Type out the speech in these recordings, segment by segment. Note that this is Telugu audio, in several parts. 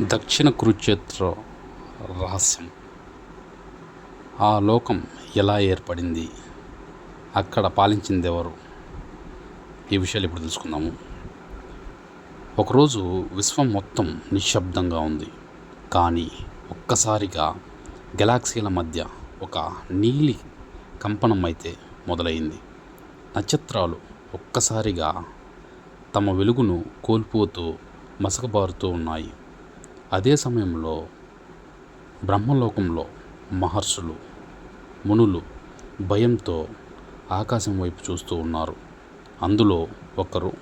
దక్షిణ కురుక్షేత్ర రహస్యం. ఆ లోకం ఎలా ఏర్పడింది? అక్కడ పాలించింది ఎవరు ఈ విషయాలు ఇప్పుడు తెలుసుకుందాము. ఒకరోజు విశ్వం మొత్తం నిశ్శబ్దంగా ఉంది. కానీ ఒక్కసారిగా గెలాక్సీల మధ్య ఒక నీలి కంపనం అయితే మొదలైంది. నక్షత్రాలు ఒక్కసారిగా తమ వెలుగును కోల్పోతూ మసకబారుతూ ఉన్నాయి. అదే సమయంలో బ్రహ్మలోకంలో మహర్షులు మునులు భయంతో ఆకాశం వైపు చూస్తూ ఉన్నారు. అందులో ఒకరు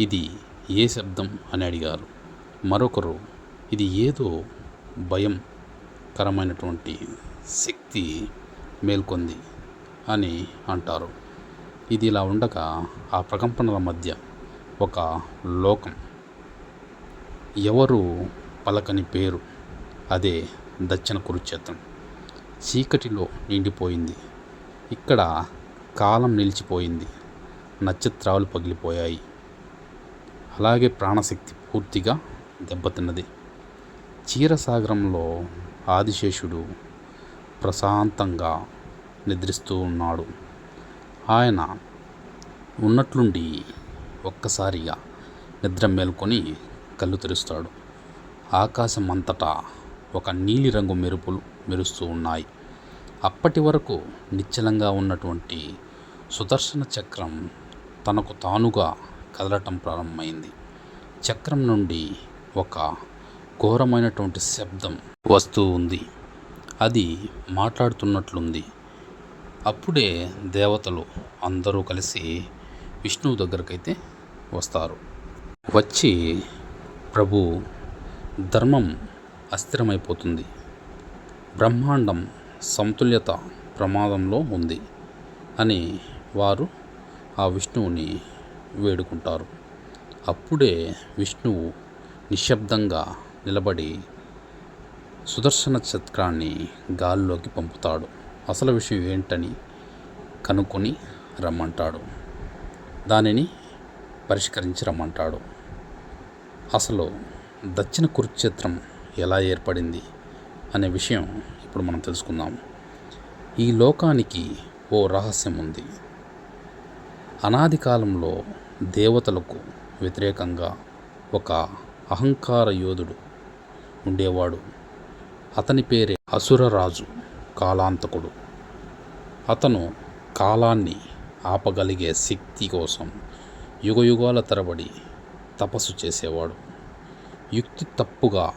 ఇది ఏ శబ్దం? అని అడిగారు. మరొకరు ఇది ఏదో భయంకరమైనటువంటి శక్తి మేల్కొంది అని అంటారు. ఇది ఇలా ఉండగా ఆ ప్రకంపనల మధ్య ఒక లోకం. ఎవరు పలకని పేరు. అదే దక్షిణ కురుక్షేత్రం. చీకటిలో నిండిపోయింది. ఇక్కడ కాలం నిలిచిపోయింది. నక్షత్రాలు పగిలిపోయాయి. అలాగే ప్రాణశక్తి పూర్తిగా దెబ్బతిన్నది. క్షీరసాగరంలో ఆదిశేషుడు ప్రశాంతంగా నిద్రిస్తూ ఉన్నాడు. ఆయన ఉన్నట్లుండి ఒక్కసారిగా నిద్ర మేల్కొని కళ్ళు తెరుస్తాడు. ఆకాశం అంతటా ఒక నీలిరంగు మెరుపులు మెరుస్తూ ఉన్నాయి. అప్పటి వరకు నిశ్చలంగా ఉన్నటువంటి సుదర్శన చక్రం తనకు తానుగా కదలటం ప్రారంభమైంది. చక్రం నుండి ఒక ఘోరమైనటువంటి శబ్దం వస్తూ ఉంది. అది మాట్లాడుతున్నట్లుంది. అప్పుడే దేవతలు అందరూ కలిసి విష్ణువు దగ్గరకైతే వస్తారు. వచ్చి ప్రభు ధర్మం అస్థిరమైపోతుంది. బ్రహ్మాండం సమతుల్యత ప్రమాదంలో ఉంది అని వారు ఆ విష్ణువుని వేడుకుంటారు. అప్పుడే విష్ణువు నిశ్శబ్దంగా నిలబడి సుదర్శన చక్రాన్ని గాల్లోకి పంపుతాడు. అసలు విషయం ఏంటని కనుక్కొని రమ్మంటాడు. దానిని పరిష్కరించి రమ్మంటాడు. అసలు దక్షిణ కురుక్షేత్రం ఎలా ఏర్పడింది అనే విషయం ఇప్పుడు మనం తెలుసుకుందాం. ఈ లోకానికి ఓ రహస్యం ఉంది. అనాది కాలంలో దేవతలకు వ్యతిరేకంగా ఒక అహంకార యోధుడు ఉండేవాడు. అతని పేరే అసురరాజు కాలాంతకుడు. అతను కాలాన్ని ఆపగలిగే శక్తి కోసం యుగయుగాల తరబడి తపస్సు చేసేవాడు. యుక్తి తప్పుగా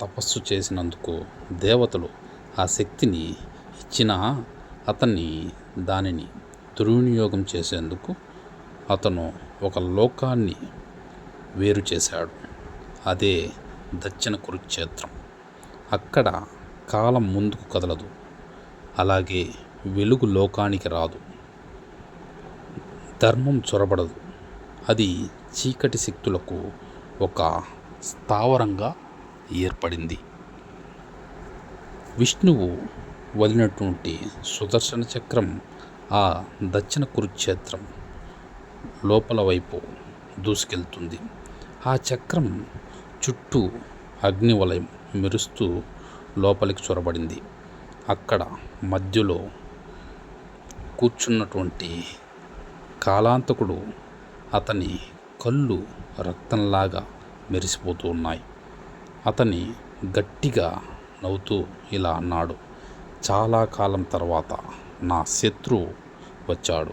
తపస్సు చేసినందుకు దేవతలు ఆ శక్తిని ఇచ్చినా అతన్ని దానిని దుర్వినియోగం చేసేందుకు అతను ఒక లోకాన్ని వేరు చేశాడు. అదే దక్షిణ కురుక్షేత్రం. అక్కడ కాలం ముందుకు కదలదు. అలాగే వెలుగు లోకానికి రాదు. ధర్మం చొరబడదు. అది చీకటి శక్తులకు ఒక స్థావరంగా ఏర్పడింది. విష్ణువు వదిలినటువంటి సుదర్శన చక్రం ఆ దక్షిణ కురుక్షేత్రం లోపల వైపు దూసుకెళ్తుంది. ఆ చక్రం చుట్టూ అగ్నివలయం మెరుస్తూ లోపలికి చొరబడింది. అక్కడ మధ్యలో కూర్చున్నటువంటి కాలాంతకుడు అతని కళ్ళు రక్తంలాగా మెరిసిపోతూ ఉన్నాయి. అతని గట్టిగా నవ్వుతూ ఇలా అన్నాడు. చాలా కాలం తర్వాత నా శత్రువు వచ్చాడు.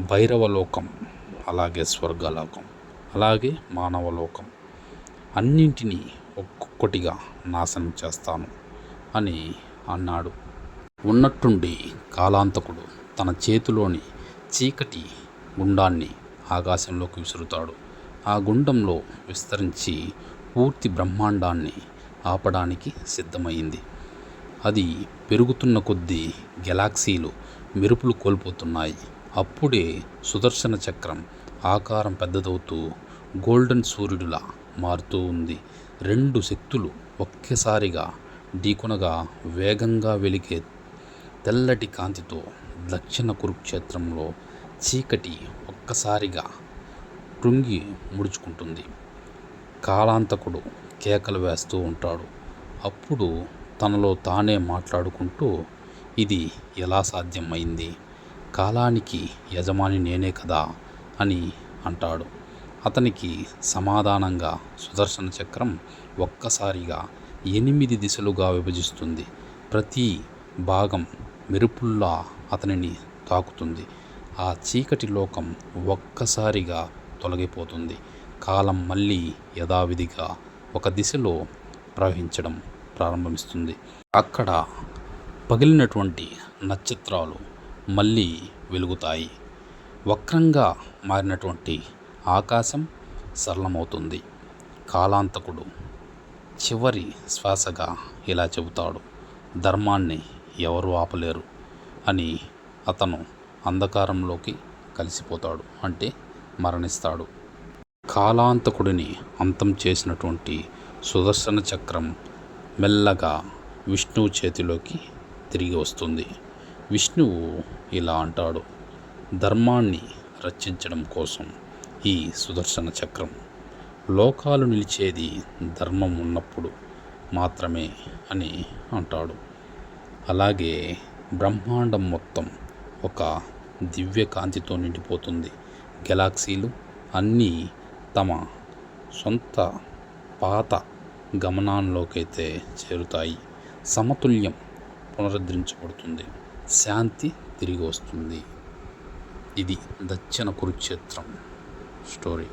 భైరవలోకం అలాగే స్వర్గలోకం అలాగే మానవలోకం. అన్నింటినీ ఒక్కొక్కటిగా నాశనం చేస్తాను అని అన్నాడు. ఉన్నట్టుండి కాలాంతకుడు తన చేతిలోని చీకటి గుండాన్ని ఆకాశంలోకి విసురుతాడు. ఆ గుండంలో విస్తరించి పూర్తి బ్రహ్మాండాన్ని ఆపడానికి సిద్ధమైంది. అది పెరుగుతున్న కొద్దీ గెలాక్సీలు మెరుపులు కోల్పోతున్నాయి. అప్పుడే సుదర్శన చక్రం ఆకారం పెద్దదవుతూ గోల్డెన్ సూర్యుడిలా మారుతూ ఉంది. రెండు శక్తులు ఒక్కసారిగా ఢీకొనగా వేగంగా వెలిగే తెల్లటి కాంతితో దక్షిణ కురుక్షేత్రంలో చీకటి ఒక్కసారిగా కృంగి ముడుచుకుంటుంది. కాలాంతకుడు కేకలు వేస్తూ ఉంటాడు. అప్పుడు తనలో తానే మాట్లాడుకుంటూ ఇది ఎలా సాధ్యమైంది? కాలానికి యజమాని నేనే కదా అని అంటాడు. అతనికి సమాధానంగా సుదర్శన చక్రం ఒక్కసారిగా ఎనిమిది దిశలుగా విభజిస్తుంది. ప్రతి భాగం మెరుపుల్లా అతనిని తాకుతుంది. ఆ చీకటి లోకం ఒక్కసారిగా తొలగిపోతుంది. కాలం మళ్ళీ యథావిధిగా ఒక దిశలో ప్రవహించడం ప్రారంభమిస్తుంది అక్కడ పగిలినటువంటి నక్షత్రాలు మళ్ళీ వెలుగుతాయి. వక్రంగా మారినటువంటి ఆకాశం సరళమవుతుంది. కాలాంతకుడు చివరి శ్వాసగా ఇలా చెబుతాడు ధర్మాన్ని ఎవరు ఆపలేరు అని అతను అంధకారంలోకి కలిసిపోతాడు. అంటే మరణిస్తాడు. కాలాంతకుడిని అంతం చేసినటువంటి సుదర్శన చక్రం మెల్లగా విష్ణువు చేతిలోకి తిరిగి వస్తుంది. విష్ణువు ఇలా అంటాడు ధర్మాన్ని రక్షించడం కోసం ఈ సుదర్శన చక్రం. లోకాలు నిలిచేది ధర్మం ఉన్నప్పుడు మాత్రమే అని అంటాడు. అలాగే బ్రహ్మాండం మొత్తం ఒక దివ్య కాంతితో నిండిపోతుంది. గెలాక్సీలు అన్నీ తమ సొంత పాత గమనాల్లోకైతే చేరుతాయి. సమతుల్యం పునరుద్ధరించబడుతుంది. శాంతి తిరిగి వస్తుంది. ఇది దక్షిణ కురుక్షేత్రం స్టోరీ.